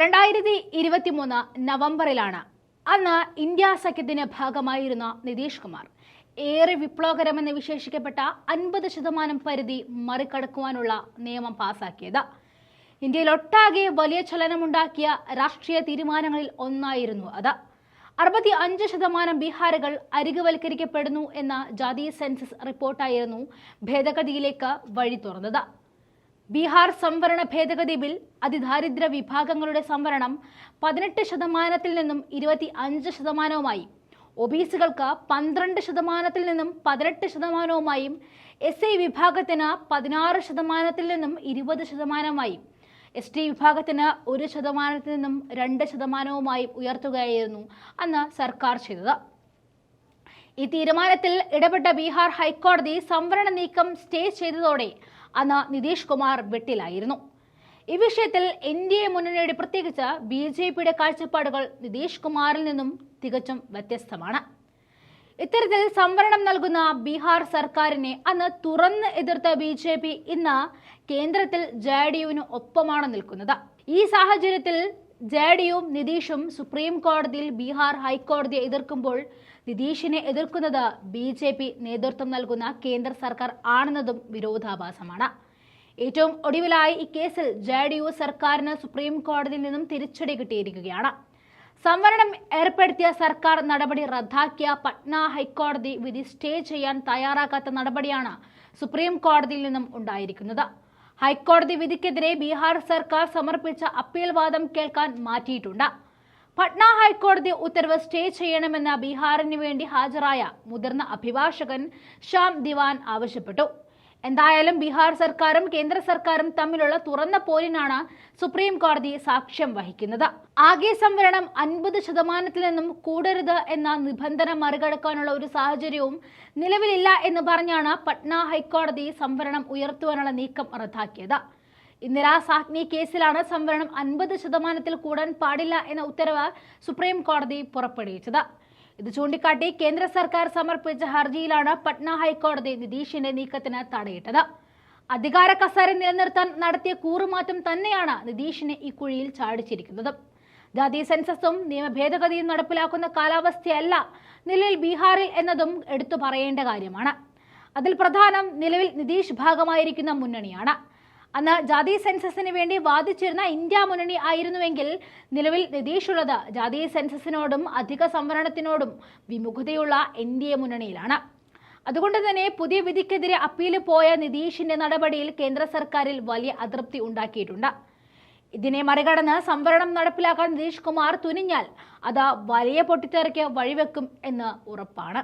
രണ്ടായിരത്തി ഇരുപത്തി മൂന്ന് നവംബറിലാണ്. അന്ന് ഇന്ത്യ സഖ്യത്തിന്റെ ഭാഗമായിരുന്ന നിതീഷ് കുമാർ. ഏറെ വിപ്ലവകരമെന്ന് വിശേഷിക്കപ്പെട്ട അൻപത് ശതമാനം പരിധി മറികടക്കുവാനുള്ള നിയമം പാസാക്കിയത്. ഇന്ത്യയിലൊട്ടാകെ വലിയ ചലനമുണ്ടാക്കിയ രാഷ്ട്രീയ തീരുമാനങ്ങളിൽ ഒന്നായിരുന്നു അത്. അറുപത്തി അഞ്ച് ശതമാനം ബീഹാറുകൾ അരികുവൽക്കരിക്കപ്പെടുന്നു എന്ന ജാതീയ സെൻസസ് റിപ്പോർട്ടായിരുന്നു ഭേദഗതിയിലേക്ക് വഴി തുറന്നത്. ബീഹാർ സംവരണ ഭേദഗതി ബിൽ അതിദാരിദ്ര വിഭാഗങ്ങളുടെ സംവരണം പതിനെട്ട് ശതമാനത്തിൽ നിന്നും ഇരുപത്തി അഞ്ച് ശതമാനവുമായി. ഒബീസുകൾക്ക് പന്ത്രണ്ട് ശതമാനത്തിൽ നിന്നും പതിനെട്ട് ശതമാനവുമായും എസ് ഐ വിഭാഗത്തിന് പതിനാറ് ശതമാനത്തിൽ നിന്നും ഇരുപത് ശതമാനമായി എസ് ടി വിഭാഗത്തിന് ഒരു ശതമാനത്തിൽ നിന്നും രണ്ട് ശതമാനവുമായും ഉയർത്തുകയായിരുന്നു അന്ന് സർക്കാർ ചെയ്തത്. ഈ തീരുമാനത്തിൽ ഇടപെട്ട ബീഹാർ ഹൈക്കോടതി സംവരണ നീക്കം സ്റ്റേ ചെയ്തതോടെ അന്ന് നിതീഷ് കുമാർ വെട്ടിലായിരുന്നു. ഈ വിഷയത്തിൽ എൻ ഡി എ മുന്നണിയുടെ പ്രത്യേകിച്ച് ബി ജെ പിയുടെ കാഴ്ചപ്പാടുകൾ നിതീഷ് കുമാറിൽ നിന്നും തികച്ചും വ്യത്യസ്തമാണ്. ഇത്തരത്തിൽ സംവരണം നൽകുന്ന ബീഹാർ സർക്കാരിനെ അന്ന് തുറന്ന് എതിർത്ത ബി ജെ പി ഇന്ന് കേന്ദ്രത്തിൽ ജെ ഡി യുവിന് ഒപ്പമാണ് നിൽക്കുന്നത്. ഈ സാഹചര്യത്തിൽ ജെ ഡി യുവും നിതീഷും സുപ്രീം കോടതിയിൽ ബീഹാർ ഹൈക്കോടതിയെ എതിർക്കുമ്പോൾ നിതീഷിനെ എതിർക്കുന്നത് ബി ജെ പി നേതൃത്വം നൽകുന്ന കേന്ദ്ര സർക്കാർ ആണെന്നതും വിരോധാഭാസമാണ്. ഏറ്റവും ഒടുവിലായി ഈ കേസിൽ ജെ ഡി യു സർക്കാരിന് സുപ്രീം കോടതിയിൽ നിന്നും തിരിച്ചടി കിട്ടിയിരിക്കുകയാണ്. സംവരണം ഏർപ്പെടുത്തിയ സർക്കാർ നടപടി റദ്ദാക്കിയ പട്ന ഹൈക്കോടതി വിധി സ്റ്റേ ചെയ്യാൻ തയ്യാറാക്കാത്ത നടപടിയാണ് സുപ്രീം കോടതിയിൽ നിന്നും ഉണ്ടായിരിക്കുന്നത്. ഹൈക്കോടതി വിധിക്കെതിരെ ബീഹാർ സർക്കാർ സമർപ്പിച്ച അപ്പീൽ വാദം കേൾക്കാൻ മാറ്റിയിട്ടുണ്ട്. പട്ന ഹൈക്കോടതി ഉത്തരവ് സ്റ്റേ ചെയ്യണമെന്ന് ബീഹാറിന് വേണ്ടി ഹാജരായ മുതിർന്ന അഭിഭാഷകൻ ശ്യാം ദിവാൻ ആവശ്യപ്പെട്ടു. എന്തായാലും ബീഹാർ സർക്കാരും കേന്ദ്ര സർക്കാരും തമ്മിലുള്ള തുറന്ന പോരിനാണ് സുപ്രീം കോടതി സാക്ഷ്യം വഹിക്കുന്നത്. ആകെ സംവരണം അൻപത് ശതമാനത്തിൽ നിന്നും കൂടരുത് എന്ന നിബന്ധന മറികടക്കാനുള്ള ഒരു സാഹചര്യവും നിലവിലില്ല എന്ന് പറഞ്ഞാണ് പട്ന ഹൈക്കോടതി സംവരണം ഉയർത്തുവാനുള്ള നീക്കം റദ്ദാക്കിയത്. ഇന്ദിരാ സാഹ്നി കേസിലാണ് സംവരണം അൻപത് ശതമാനത്തിൽ കൂടാൻ പാടില്ല എന്ന ഉത്തരവ് സുപ്രീം കോടതി പുറപ്പെടുവിച്ചത്. ഇത് ചൂണ്ടിക്കാട്ടി കേന്ദ്ര സർക്കാർ സമർപ്പിച്ച ഹർജിയിലാണ് പട്ന ഹൈക്കോടതി നിതീഷിന്റെ നീക്കത്തിന് തടയിട്ടത്. അധികാര കസേര നിലനിർത്താൻ നടത്തിയ കൂറുമാറ്റം തന്നെയാണ് നിതീഷിനെ ഇക്കുഴിയിൽ കുഴിയിൽ ചാടിച്ചിരിക്കുന്നത്. ജാതി സെൻസസും നിയമഭേദഗതിയും നടപ്പിലാക്കുന്ന കാലാവസ്ഥയല്ല നിലവിൽ ബീഹാറിൽ എന്നതും എടുത്തു പറയേണ്ട കാര്യമാണ്. അതിൽ പ്രധാനം നിലവിൽ നിതീഷ് ഭാഗമായിരിക്കുന്ന മുന്നണിയാണ്. അന്ന് ജാതി സെൻസസിന് വേണ്ടി വാദിച്ചിരുന്ന ഇന്ത്യ മുന്നണി ആയിരുന്നുവെങ്കിൽ നിലവിൽ നിതീഷുള്ളത് ജാതി സെൻസസിനോടും അധിക സംവരണത്തിനോടും വിമുഖതയുള്ള എൻ ഡി എ മുന്നണിയിലാണ്. അതുകൊണ്ട് തന്നെ പുതിയ വിധിക്കെതിരെ അപ്പീൽ പോയ നിതീഷിന്റെ നടപടിയിൽ കേന്ദ്ര സർക്കാരിൽ വലിയ അതൃപ്തി ഉണ്ടാക്കിയിട്ടുണ്ട്. ഇതിനെ മറികടന്ന് സംവരണം നടപ്പിലാക്കാൻ നിതീഷ് കുമാർ തുനിഞ്ഞാൽ അത് വലിയ പൊട്ടിത്തെറിക്ക് വഴിവെക്കും എന്ന് ഉറപ്പാണ്.